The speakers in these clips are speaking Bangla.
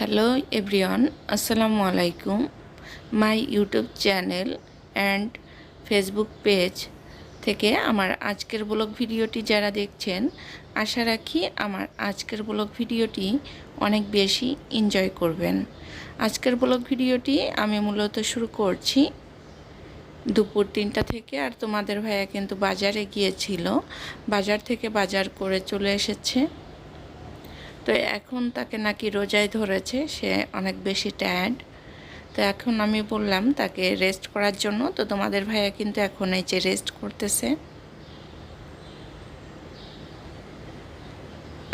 হ্যালো এভরিওয়ান আসসালামু আলাইকুম my YouTube channel and Facebook page থেকে আমার আজকের ব্লগ ভিডিওটি যারা দেখছেন, আশা রাখি আমার আজকের ব্লগ ভিডিওটি অনেক বেশি এনজয় করবেন। আজকের ব্লগ ভিডিওটি আমি মূলত শুরু করছি দুপুর তিনটা থেকে, আর তোমাদের ভাইয়া কিন্তু বাজারে গিয়েছিল। বাজার থেকে বাজার করে চলে এসেছে। তো এখন তাকে নাকি রোজায় ধরেছে, সে অনেক বেশি ট্যাড তো এখন আমি বললাম, তাকে রেস্ট করার জন্য। তো তোমাদের ভাইয়া কিন্তু এখন এই যে রেস্ট করতেছে।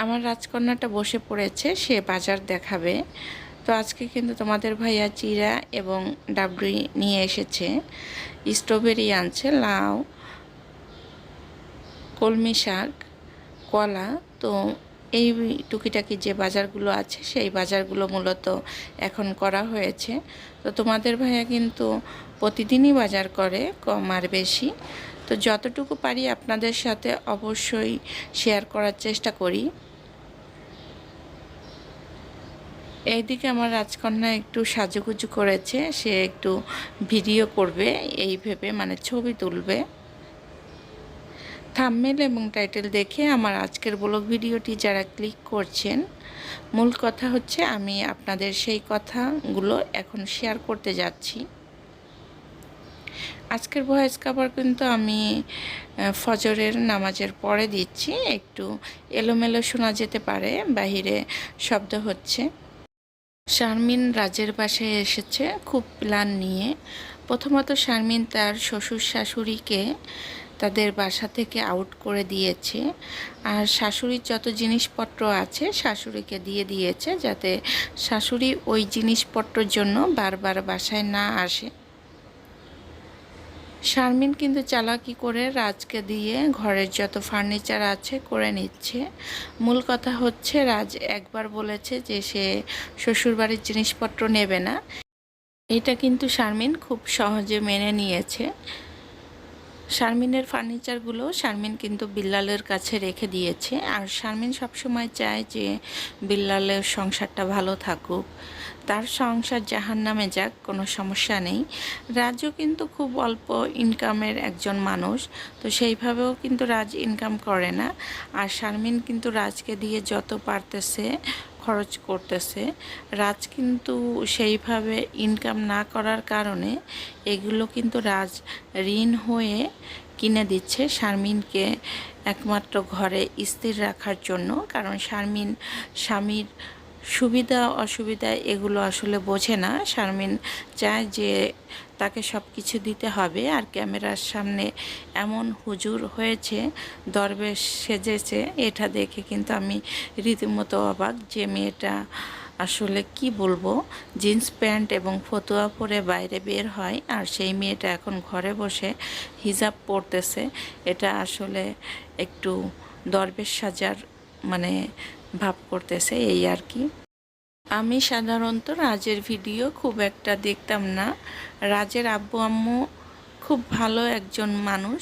আমার রাজকন্যাটা বসে পড়েছে, সে বাজার দেখাবে। তো আজকে কিন্তু তোমাদের ভাইয়া চিরা এবং ডাবরি নিয়ে এসেছে। স্ট্রবেরি আনছে, লাউ, কলমি শাক, কলা। তো এই টুকিটাকি যে বাজারগুলো আছে, সেই বাজারগুলো মূলত এখন করা হয়েছে। তো তোমাদের ভাইয়া কিন্তু প্রতিদিনই বাজার করে কম আর বেশি। তো যতটুকু পারি আপনাদের সাথে অবশ্যই শেয়ার করার চেষ্টা করি। এইদিকে আমার রাজকন্যা একটু সাজুগুজু করেছে, সে একটু ভিডিও করবে, এই ভেবে মানে ছবি তুলবে। থামমেল এবং টাইটেল দেখে আমার আজকের ব্লগ ভিডিওটি যারা ক্লিক করছেন, মূল কথা হচ্ছে আমি আপনাদের সেই কথাগুলো এখন শেয়ার করতে যাচ্ছি। আজকের ভয়েস কাভার কিন্তু আমি ফজরের নামাজের পরে দিচ্ছি, একটু এলোমেলো শোনা যেতে পারে, বাহিরে শব্দ হচ্ছে। শারমিন রাজের বাসায় এসেছে, খুব প্ল্যান নিয়ে। প্রথমত শারমিন তার শ্বশুর শাশুড়িকে তাদের বাসা থেকে আউট করে দিয়েছে। আর শাশুড়ির যত জিনিসপত্র আছে শাশুড়িকে দিয়ে দিয়েছে যাতে শাশুড়ি ওই জিনিসপত্রর জন্য বারবার বাসায় না আসে। শারমিন কিন্তু চালাকি করে রাজকে দিয়ে ঘরের যত ফার্নিচার আছে করে নিচ্ছে। মূল কথা হচ্ছে রাজ একবার বলেছে যে সে শ্বশুরবাড়ির জিনিসপত্র নেবে না। এটা কিন্তু শারমিন খুব সহজে মেনে নিয়েছে। শারমিনের ফার্নিচারগুলো শারমিন কিন্তু বিল্লালের কাছে রেখে দিয়েছে। আর শারমিন সবসময় চায় যে বিল্লালের সংসারটা ভালো থাকুক। তার সংসার জাহান নামে যাক, কোনো সমস্যা নেই। রাজও কিন্তু খুব অল্প ইনকামের একজন মানুষ, তো সেইভাবেও কিন্তু রাজ ইনকাম করে না। আর শারমিন কিন্তু রাজকে দিয়ে যত পারতেছে খরচ করতেছে। রাজ কিন্তু সেইভাবে ইনকাম না করার কারণে এগুলো কিন্তু রাজ ঋণ হয়ে কিনে দিচ্ছে শারমিনকে একমাত্র ঘরে স্থির রাখার জন্য। কারণ শারমিন স্বামীর সুবিধা, অসুবিধা এগুলো আসলে বোঝে না। শারমিন চায় যে তাকে সব কিছু দিতে হবে আর ক্যামেরার সামনে এমন হুজুর হয়েছে দরবেশ সেজেছে, এটা দেখে কিন্তু আমি রীতিমতো অবাক যে মেয়েটা আসলে কি বলব, জিন্স প্যান্ট এবং ফতুয়া পরে বাইরে বের হয় আর সেই মেয়েটা এখন ঘরে বসে হিজাব পরতেছে। এটা আসলে একটু দরবেশ সাজার মানে ভাব করতেছে এই আর কি। আমি সাধারণত রাজের ভিডিও খুব একটা দেখতাম না। রাজের আব্বু, আম্মু খুব ভালো একজন মানুষ।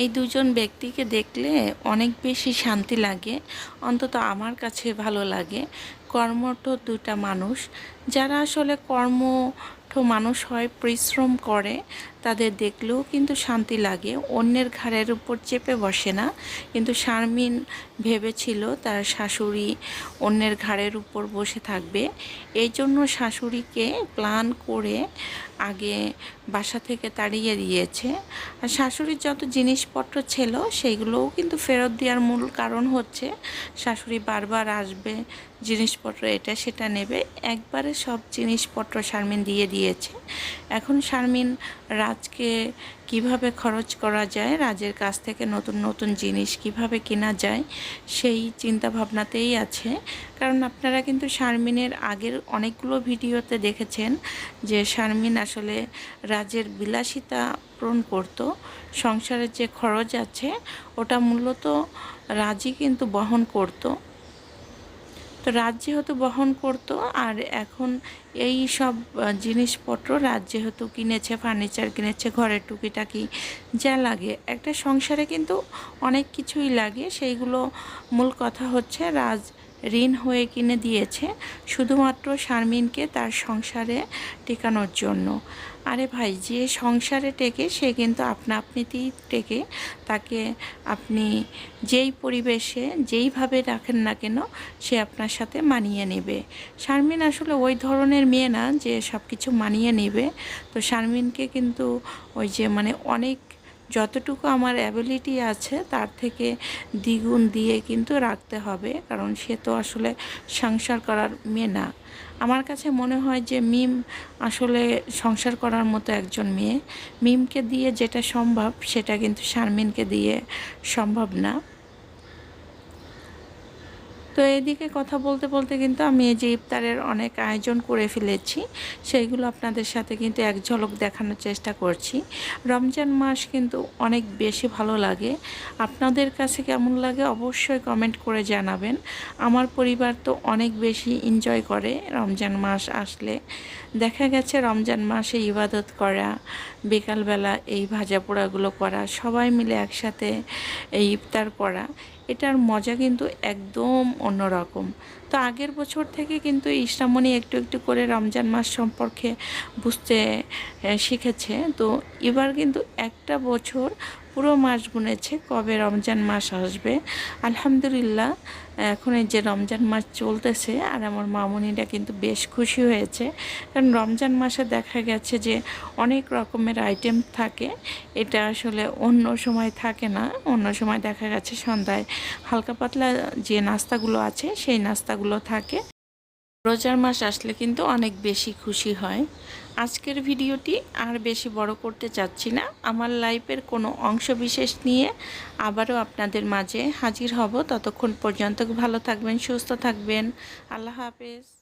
এই দুজন ব্যক্তিকে দেখলে অনেক বেশি শান্তি লাগে, অন্তত আমার কাছে ভালো লাগে। কর্মঠ দুটা মানুষ। যারা আসলে কর্মঠ মানুষ হয়, পরিশ্রম করে তাদের দেখলেও কিন্তু শান্তি লাগে। অন্যের ঘাড়ের উপর চেপে বসে না। কিন্তু শারমিন ভেবেছিল তার শাশুড়ি অন্যের ঘাড়ের উপর বসে থাকবে। এই জন্য শাশুড়িকে প্ল্যান করে আগে বাসা থেকে তাড়িয়ে দিয়েছে। আর শাশুড়ির যত জিনিসপত্র ছিল সেইগুলোও কিন্তু ফেরত দেওয়ার মূল কারণ হচ্ছে শাশুড়ি বারবার আসবে জিনিসপত্র এটা সেটা নেবে। একবারে সব জিনিসপত্র শারমিন দিয়ে দিয়েছে। এখন শারমিন রাজকে কীভাবে খরচ করা যায়, রাজের কাছ থেকে নতুন নতুন জিনিস কীভাবে কেনা যায়, সেই চিন্তা ভাবনাতেই আছে। কারণ আপনারা কিন্তু শারমিনের আগের অনেকগুলো ভিডিওতে দেখেছেন যে শারমিন আসলে রাজের বিলাসিতা পূরণ করত, সংসারের যে খরচ আছে, ওটা মূলত রাজই কিন্তু বহন করতো। তো রাজ যেহেতু বহন করত, আর এখন এই সব জিনিসপত্র রাজ যেহেতু কিনেছে ফার্নিচার কিনেছে, ঘরের টুকিটাকি যা লাগে। একটা সংসারে কিন্তু অনেক কিছুই লাগে। সেইগুলো মূল কথা হচ্ছে রাজ ঋণ হয়ে কিনে দিয়েছে, শুধুমাত্র শারমিনকে তার সংসারে টেকানোর জন্য। আরে ভাই, যে সংসারে টেকে, সে কিন্তু আপনা আপনিতেই টেকে। তাকে আপনি যেই পরিবেশে যেইভাবে রাখেন না কেন, সে আপনার সাথে মানিয়ে নেবে। শারমিন আসলে ওই ধরনের মেয়ে না যে সব কিছু মানিয়ে নেবে। তো শারমিনকে কিন্তু ওই যে মানে অনেক যতটুকু আমার অ্যাবিলিটি আছে, তার থেকে দ্বিগুণ দিয়ে কিন্তু রাখতে হবে। কারণ সে তো আসলে সংসার করার মেয়ে না। আমার কাছে মনে হয় যে মিম আসলে সংসার করার মতো একজন মেয়ে। মিমকে দিয়ে যেটা সম্ভব, সেটা কিন্তু শারমিনকে দিয়ে সম্ভব না। তো এইদিকে কথা বলতে বলতে কিন্তু আমি এই যে ইফতারের অনেক আয়োজন করে ফেলেছি, সেইগুলো আপনাদের সাথে কিন্তু এক ঝলক দেখানোর চেষ্টা করছি। রমজান মাস কিন্তু অনেক বেশি ভালো লাগে। আপনাদের কাছে কেমন লাগে অবশ্যই কমেন্ট করে জানাবেন। আমার পরিবার তো অনেক বেশি এনজয় করে রমজান মাস আসলে। দেখা গেছে রমজান মাসে ইবাদত করা, বিকালবেলা এই ভাজা পোড়াগুলো করা, সবাই মিলে একসাথে এই ইফতার করা এটার মজা কিন্তু একদম অন্যরকম। তো আগের বছর থেকে কিন্তু ইসলামণি একটু একটু করে রমজান মাস সম্পর্কে বুঝতে শিখেছে। তো এবার কিন্তু একটা বছর পুরো মাস গুনেছে কবে রমজান মাস আসবে। আলহামদুলিল্লাহ, এখন এই যে রমজান মাস চলতেছে আর আমার মামুনিরা কিন্তু বেশ খুশি হয়েছে। কারণ রমজান মাসে দেখা গেছে যে অনেক রকমের আইটেম থাকে, এটা আসলে অন্য সময় থাকে না। অন্য সময় দেখা গেছে সন্ধ্যায় হালকা পাতলা যে নাস্তাগুলো আছে, সেই নাস্তাগুলো থাকে। রোজার মাস আসলে কিন্তু অনেক বেশি খুশি হয়। আজকের ভিডিওটি আর বেশি বড় করতে চাচ্ছি না। আমার লাইফের কোনো অংশ বিশেষ নিয়ে আবারও আপনাদের মাঝে হাজির হব। ততক্ষণ পর্যন্ত ভালো থাকবেন, সুস্থ থাকবেন। আল্লাহ হাফেজ।